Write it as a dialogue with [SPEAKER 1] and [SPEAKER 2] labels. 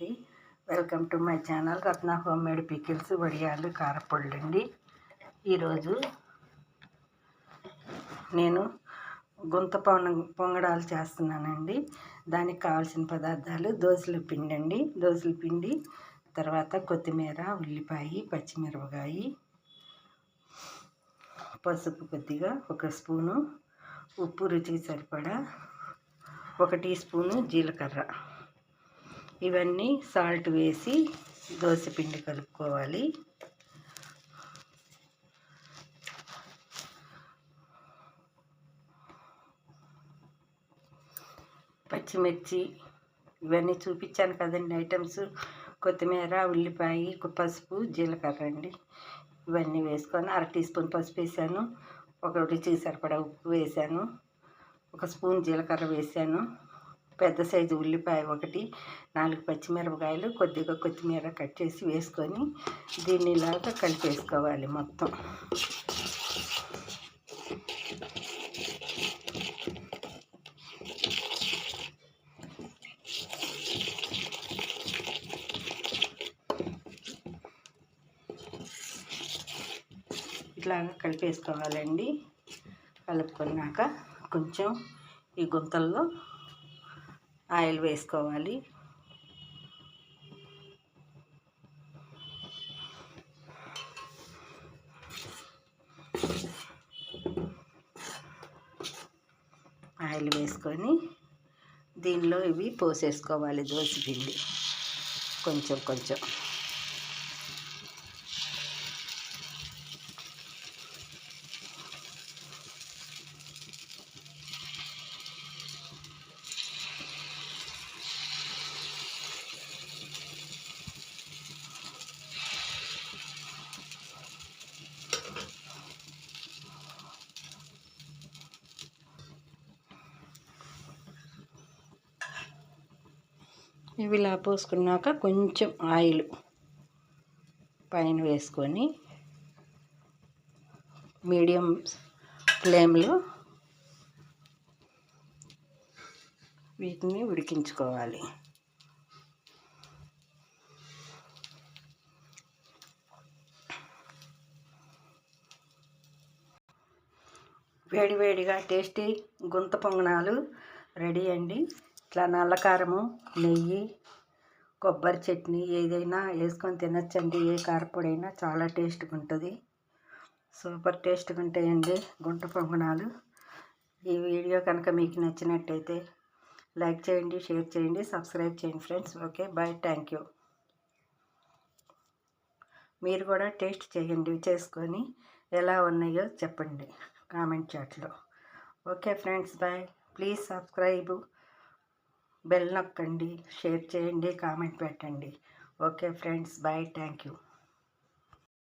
[SPEAKER 1] అండి. Welcome to my channel Ratna home made pickles వడియాలు కారపొళ్ళు అండి ఈరోజు నేను గుంత పొంగ పొంగడాలు చేస్తున్నానండి. దానికి కావాల్సిన పదార్థాలు దోశల పిండి అండి దోశల పిండి తర్వాత కొత్తిమీర ఉల్లిపాయ పచ్చిమిరపకాయ పసుపు కొద్దిగా ఒక స్పూను ఉప్పు రుచికి సరిపడా ఒక టీ స్పూను జీలకర్ర. ఇవన్నీ సాల్ట్ వేసి దోశ పిండి కలుపుకోవాలి. పచ్చిమిర్చి ఇవన్నీ చూపించాను కదండి ఐటమ్స్. కొత్తిమీర ఉల్లిపాయ పసుపు జీలకర్ర అండి. ఇవన్నీ వేసుకొని అర టీ స్పూన్ పసుపు వేసాను. ఒక రుచికి సరిపడా ఉప్పు వేసాను. ఒక స్పూన్ జీలకర్ర వేసాను. పెద్ద సైజు ఉల్లిపాయ ఒకటి నాలుగు పచ్చిమిరపకాయలు కొద్దిగా కొత్తిమీర కట్ చేసి వేసుకొని దీన్ని ఇలాగా కలిపేసుకోవాలి మొత్తం. ఇట్లాగా కలిపేసుకోవాలండి. కలుపుకున్నాక కొంచెం ఈ గుంతల్లో ఆయిల్ వేసుకోవాలి. ఆయిల్ వేసుకొని దీనిలో ఇవి పోసేసుకోవాలి దోశ పిండి. కొంచెం కొంచెం. ఇవి ఇలా పోసుకున్నాక కొంచెం ఆయిల్ పైన వేసుకొని మీడియం ఫ్లేమ్లో వీటిని ఉడికించుకోవాలి. వేడివేడిగా టేస్టీ గుంత పొంగనాలు రెడీ అండి. ఇట్లా నల్లకారము నెయ్యి కొబ్బరి చట్నీ ఏదైనా వేసుకొని తినచ్చండి. ఏ కారపొడైనా చాలా టేస్ట్గా ఉంటుంది సూపర్ టేస్ట్గా ఉంటాయండి గుంట పొంగనాలు. ఈ వీడియో కనుక మీకు నచ్చినట్టయితే లైక్ చేయండి షేర్ చేయండి సబ్స్క్రైబ్ చేయండి friends. Okay bye thank you. మీరు కూడా టేస్ట్ చేయండి చేసుకొని ఎలా ఉన్నాయో చెప్పండి కామెంట్ చాట్లో. Okay friends bye. Please subscribe. Bell నొక్కండి షేర్ చేయండి కామెంట్ పెట్టండి. Okay friends bye thank you